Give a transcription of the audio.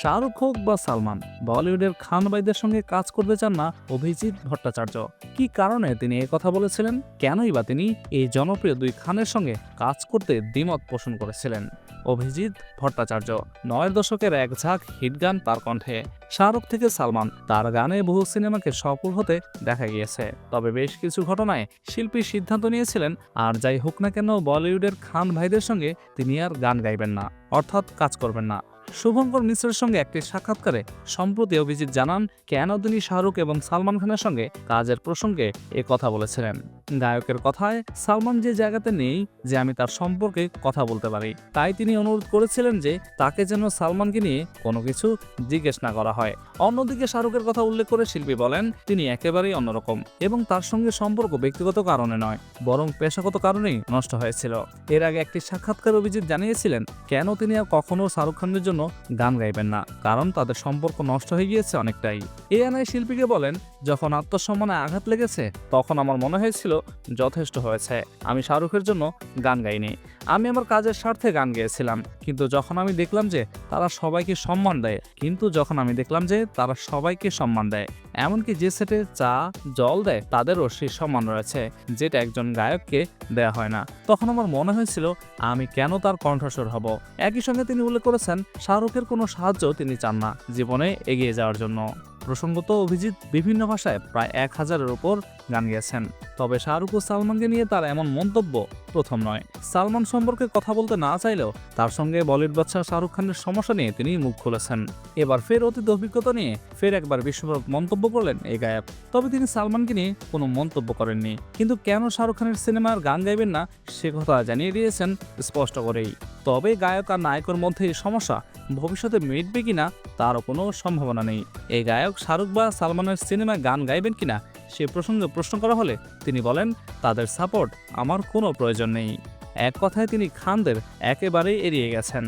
শাহরুখ হোক বা সালমান, বলিউডের খান ভাইদের সঙ্গে কাজ করতে চান না অভিজিৎ ভট্টাচার্য। কি কারণে তিনি কথা বলেছিলেন? কেনই বা তিনি এই জনপ্রিয় দুই খানের সঙ্গে কাজ করতে দ্বিমত পোষণ করেছিলেন? অভিজিৎ ভট্টাচার্য নয়ের দশকের এক ঝাঁক হিট গান তার কণ্ঠে। শাহরুখ থেকে সালমান, তার গানে বহু সিনেমাকে সফল হতে দেখা গিয়েছে। তবে বেশ কিছু ঘটনায় শিল্পী সিদ্ধান্ত নিয়েছিলেন, আর যাই হোক না কেন বলিউডের খান ভাইদের সঙ্গে তিনি আর গান গাইবেন না, অর্থাৎ কাজ করবেন না। শুভঙ্কর মিশ্রের সঙ্গে একটি সাক্ষাৎকারে সম্প্রতি অভিজিৎ জানান, কেন তিনি শাহরুখ এবং সালমান খানের সঙ্গে কাজের প্রসঙ্গে এ কথা বলেছিলেন। গায়কের কথায়, সালমান যে জায়গাতে নেই, যে আমি তার সম্পর্কে কথা বলতে পারি। তাই তিনি অনুরোধ করেছিলেন যে তাকে যেন সালমানকে নিয়ে কোনো কিছু জিজ্ঞেস না করা হয়। অন্যদিকে শাহরুখের কথা উল্লেখ করে শিল্পী বলেন, তিনি একেবারেই অন্যরকম এবং তার সঙ্গে সম্পর্ক ব্যক্তিগত কারণে নয়, বরং পেশাগত কারণেই নষ্ট হয়েছিল। এর আগে একটি সাক্ষাৎকার অভিজিৎ জানিয়েছিলেন, কেন তিনি আর কখনো শাহরুখ খানের জন্য গান গাইবেন না, কারণ তাদের সম্পর্ক নষ্ট হয়ে গিয়েছে অনেকটাই। এ আনায় শিল্পীকে বলেন, যখন আত্মসম্মানে আঘাত লেগেছে, তখন আমার মনে হয়েছিল যথেষ্ট হয়েছে। আমি শাহরুখের জন্য গান গাইনি। আমি আমার কাজের স্বার্থে গান গেয়েছিলাম। কিন্তু যখন আমি দেখলাম যে তারা সবাইকে সম্মান দেয়, কিন্তু যখন আমি দেখলাম যে তারা সবাইকে সম্মান দেয়, এমনকি যে সেটে চা, জল দেয়, তাদেরও সেই সম্মান রয়েছে, যেটা একজন গায়ককে দেয়া হয় না। তখন আমার মনে হয়েছিল, আমি কেন তার কণ্ঠস্বর হব? একই সঙ্গে তিনি উল্লেখ করেছেন শাহরুখের কোনো সাহায্য তিনি চান না জীবনে এগিয়ে যাওয়ার জন্য। প্রসঙ্গত, অভিজিৎ বিভিন্ন ভাষায় প্রায় এক হাজারের ওপর গান গেয়েছেন। তবে শাহরুখ ও সালমানকে নিয়ে তার এমন মন্তব্য প্রথম নয়। সালমান সম্পর্কে কথা বলতে না চাইলেও তার সঙ্গে বলিউড বাদশাহ শাহরুখ খানের সমস্যা নিয়ে তিনি মুখ খুলেছেন। এবার ফের অতীত অভিজ্ঞতা নিয়ে ফের একবার বিস্ফোরক মন্তব্য করলেন এই গায়ক। তবে তিনি সালমানকে নিয়ে কোনো মন্তব্য করেননি। কিন্তু কেন শাহরুখ খানের সিনেমার গান গাইবেন না, সে কথা জানিয়ে দিয়েছেন স্পষ্ট করেই। তবে গায়ক আর নায়কের মধ্যে এই সমস্যা। ভবিষ্যতে মিটবে কিনা তারও কোনো সম্ভাবনা নেই। এই গায়ক শাহরুখ বা সালমানের সিনেমায় গান গাইবেন কিনা সে প্রসঙ্গে প্রশ্ন করা হলে তিনি বলেন, তাদের সাপোর্ট আমার কোনো প্রয়োজন নেই। এক কথায় তিনি খানদের একেবারেই এড়িয়ে গেছেন।